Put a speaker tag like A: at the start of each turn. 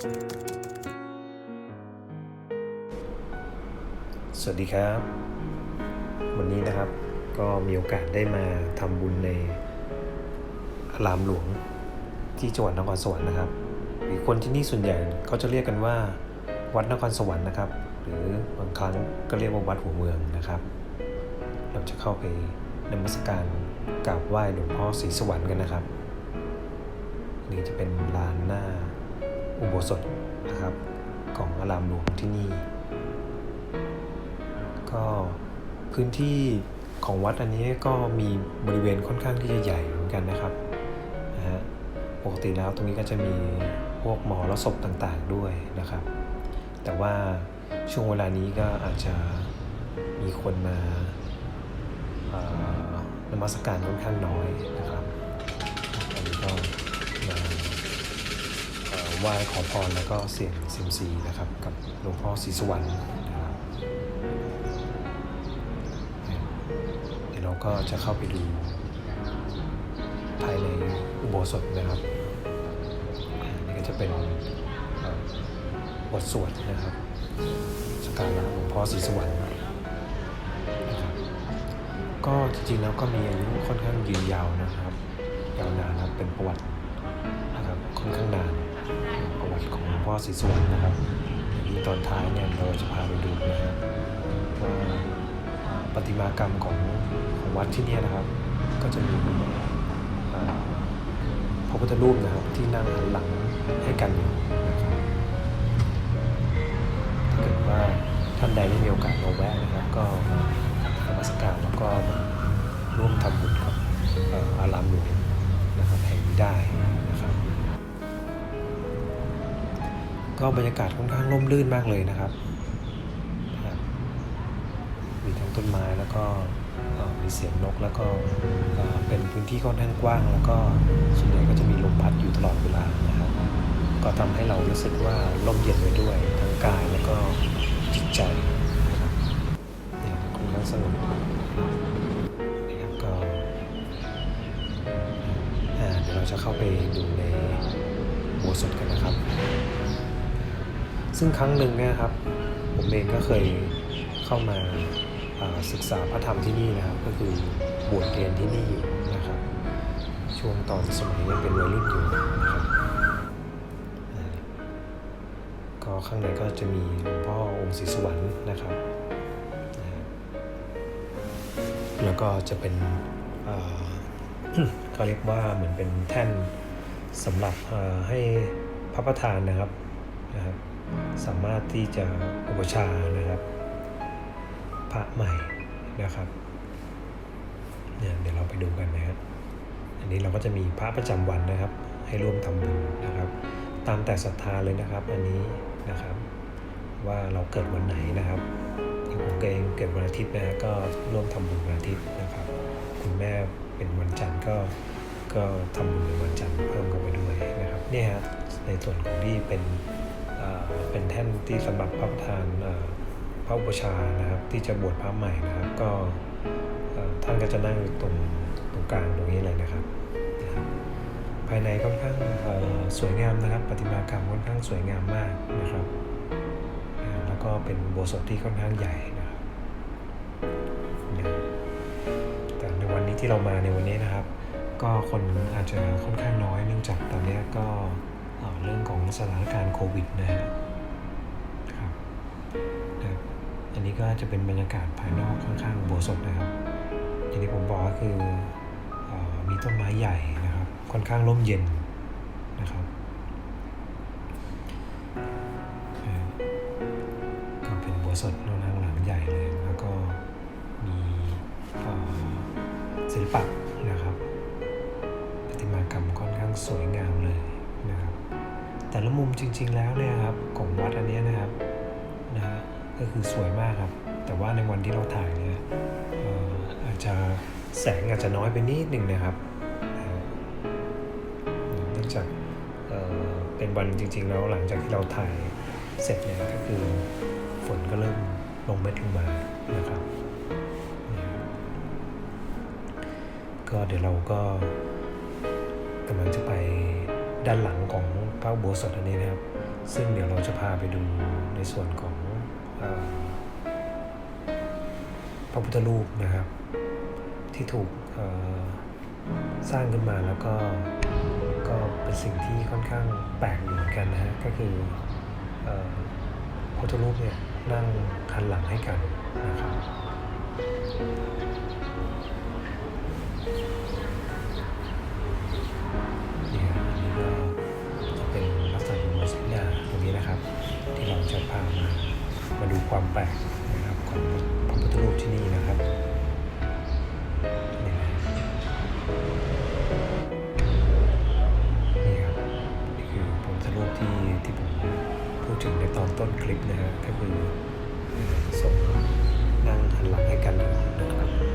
A: สวัสดีครับ วันนี้นะครับก็มีโอกาสได้มาทำบุญในอารามหลวงที่จังหวัดนครสวรรค์นะครับ หรือคนที่นี่ส่วนใหญ่เขาจะเรียกกันว่าวัดนครสวรรค์นะครับ หรือบางครั้งก็เรียกว่าวัดหัวเมืองนะครับ เราจะเข้าไปนมัสการกราบไหว้หลวงพ่อศรีสวรรค์กันนะครับ นี่จะเป็นลานหน้า อุโบสถนะครับของอารามหลวงที่นี่ ก็พื้นที่ของวัดอันนี้ก็มีบริเวณค่อนข้างที่จะใหญ่เหมือนกันนะครับนะฮะปกติแล้วตรงนี้ก็จะมีพวกหมอและศพต่างๆด้วยนะครับ แต่ว่าช่วงเวลานี้ก็อาจจะมีคนมานมัสการค่อนข้างน้อยนะครับอันนี้ก็มา ไหว้ขอพรแล้วก็เสี่ยงเซียมซีนะครับ กับหลวงพ่อศรีสวรรค์นะครับเดี๋ยวเราก็จะเข้าไปดูภายในอุโบสถนะครับนี่ก็จะเป็นบทสวดนะครับสการะหลวงพ่อศรีสวรรค์นะครับก็จริงๆแล้วก็มีอายุค่อนข้างยืนยาวนะครับ ยาวนานนะครับเป็นประวัตินะครับค่อนข้างนาน ของพ่อศรีสวรรค์นะครับอย่ตอนท้ายเนี่ยเราจะพาไปดูนะครับว่าประติมากรรมของของวัดที่นี่นะครับ ก็จะมีพระพุทธรูปนะครับที่นั่งหันหลังให้กันอยู่นะครับถ้าเกิดว่าท่านใดได้มีโอกาสมาแวะนะครับ ก็บรรยากาศค่อนข้างร่มรื่นมากเลยนะครับ มีทั้งต้นไม้แล้วก็มีเสียงนกแล้วก็เป็นพื้นที่ค่อนข้างกว้าง แล้วก็ส่วนใหญ่ก็จะมีลมพัดอยู่ตลอดเวลานะครับ ก็ทำให้เรารู้สึกว่าร่มเย็นไปด้วยทั้งกายแล้วก็จิตใจนะครับเนี่ยค่อนข้างสงบนะครับก็เดี๋ยวเราจะเข้าไปดูในโบสถ์กันนะครับ ซึ่งครั้งหนึ่งเนี่ยครับผมเองก็เคยเข้ามาาศึกษาพระธรรมที่นี่นะครับ ก็คือบวชเรียนที่นี่นะครับ ช่วงตอนสมัยยังเป็นวัยรุ่นอยู่นะครับก็ข้างในก็จะมีหลวงพ่อองค์ศรีสวรรค์นะครับ แล้วก็จะเป็นเขาเรียกว่าเหมือนเป็นแท่นสำหรับให้พระประธานนะครับนะครับ สามารถที่จะอุปชานะครับ พระใหม่นะครับเนี่ยเดี๋ยวเราไปดูกันนะครับ อันนี้เราก็จะมีพระประจำวันนะครับ ให้ร่วมทำบุญนะครับ ตามแต่ศรัทธาเลยนะครับ อันนี้นะครับ ว่าเราเกิดวันไหนนะครับอย่างผมเองเกิดวันอาทิตย์นะก็ร่วมทำบุญวันอาทิตย์นะครับ คุณแม่เป็นวันจันทร์ก็ก็ทำบุญในวันจันทร์เพิ่มเข้าไปด้วยนะครับ เนี่ยฮะในส่วนของที่เป็น เป็นแท่นที่สำหรับพระประธานพระอุปชานะครับ ที่จะบวชพระใหม่นะครับ ก็ท่านก็จะนั่งอยู่ตรงตรงกลางตรงนี้เลยนะครับ ภายในค่อนข้างสวยงามนะครับประติมากรรมค่อนข้างสวยงามมากนะครับ แล้วก็เป็นโบสถ์ที่ค่อนข้างใหญ่นะครับแต่ในวันนี้ที่เรามาในวันนี้นะครับ ก็คนอาจจะค่อนข้างน้อยเนื่องจากตอนนี้ก็ เรื่องของสถานการณ์โควิดนะฮะครับนะครับอันนี้ก็จะเป็นบรรยากาศภายนอกข้างๆอุโบสถนะครับอย่างที่ผมบอกก็คืออมีต้นไม้ใหญ่นะครับ ค่อนข้างร่มเย็นนะครับเอ่อก็เป็นโบสถค่อนข้างหลังใหญ่เลยแล้วก็มีศิลปะนะครับประติมากรรมค่อนข้างสวยงามเลย แต่ละมุมจริง ๆ แล้วเนี่ยครับของวัดอันนี้นะครับนะก็คือสวยมากครับ แต่ว่าในวันที่เราถ่ายเนี่ยออาจจะแสงอาจจะน้อยไปนิดหนึ่งนะครับเนื่องจากเเป็นวันจริง ๆ แล้วหลังจากที่เราถ่ายเสร็จเนี่ยก็คือฝนก็เริ่มลงเม็ดลงมานะครับก็เดี๋ยวเราก็กำลังจะไปด้านหลังของ พระอุโบสถอันนี้นะครับ ซึ่งเดี๋ยวเราจะพาไปดูในส่วนของอพระพุทธรูปนะครับ ที่ถูกสร้างขึ้นมาแล้วก็ก็เป็นสิ่งที่ค่อนข้างแปลกเหมือนกันนะฮะก็คือเอ่อพระพุทธรูปเนี่ยนั่งหันหลังให้กันนะครับ ดูความแปลกนะครับของพระพุทธรูปที่นี่นะครับนี่ครับนี่คือพระพุทธรูปที่ที่ผมพูดถึงในตอนต้นคลิปนะฮะก็คือทรงนั่งหันหลังให้กันนะครับ